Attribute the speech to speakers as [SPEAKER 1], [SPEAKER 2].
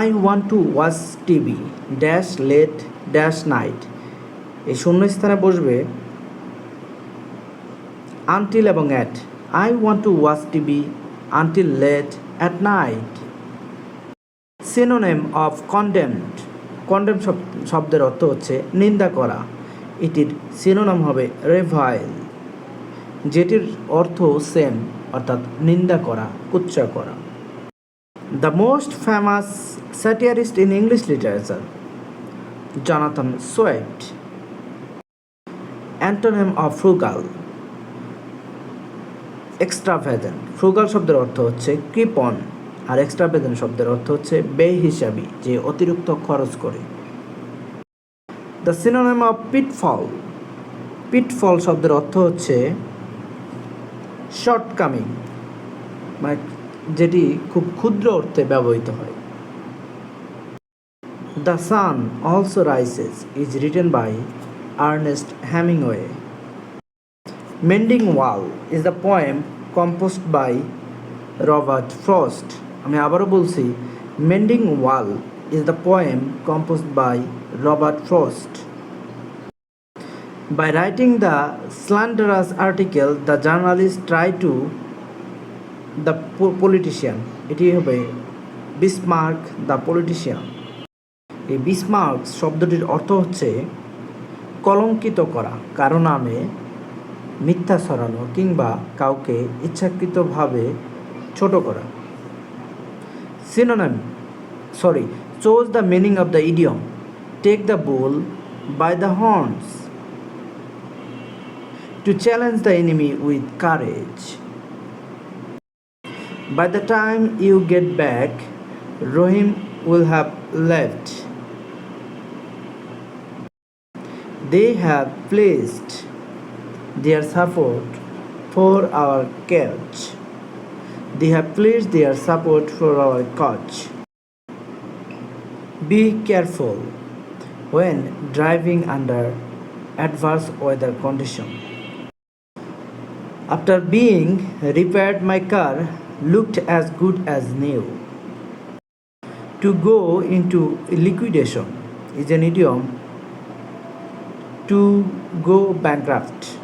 [SPEAKER 1] I want to watch TV dash late dash night. এই শূন্য স্থানে বসবে আনটিল এবং at I want to watch TV until late at night synonym of condemned condemn শব্দের অর্থ হচ্ছে নিন্দা করা। এটির সিনোনাম হবে রেভাইল যেটির অর্থ সেম অর্থাৎ নিন্দা করা কুচ্চা করা। The most famous satirist in English literature Jonathan Swift antonym of frugal extravagant frugal শব্দের অর্থ হচ্ছে কৃপন আর এক্সট্রাভেজেন্ট শব্দের অর্থ হচ্ছে বেহিসাবি, যে অতিরিক্ত খরচ করে। The synonym of pitfall pitfall শব্দের অর্থ হচ্ছে শর্টকামিং মানে যেটি খুব ক্ষুদ্র অর্থে ব্যবহৃত হয়। The sun also rises is written by Ernest Hemingway mending wall is the poem composed by Robert Frost আমি আবারও বলছি mending wall is the poem composed by Robert Frost By writing the slanderous article, the journalist to the po- politician. এটি হবে Bismarck the politician এই Bismarck শব্দটির অর্থ হচ্ছে কলঙ্কিত করা কারও নামে মিথ্যা ছড়ানো কিংবা কাউকে ইচ্ছাকৃতভাবে ছোট করা। Synonym sorry choose the meaning of the idiom take the bull by the horns to challenge the enemy with courage By the time you get back, Rohim will have left. They have placed their support for our cause. They have placed their support for our cause. Be careful when driving under adverse weather conditions. After being repaired, my car looked as good as new. To go into liquidation is an idiom to go bankrupt.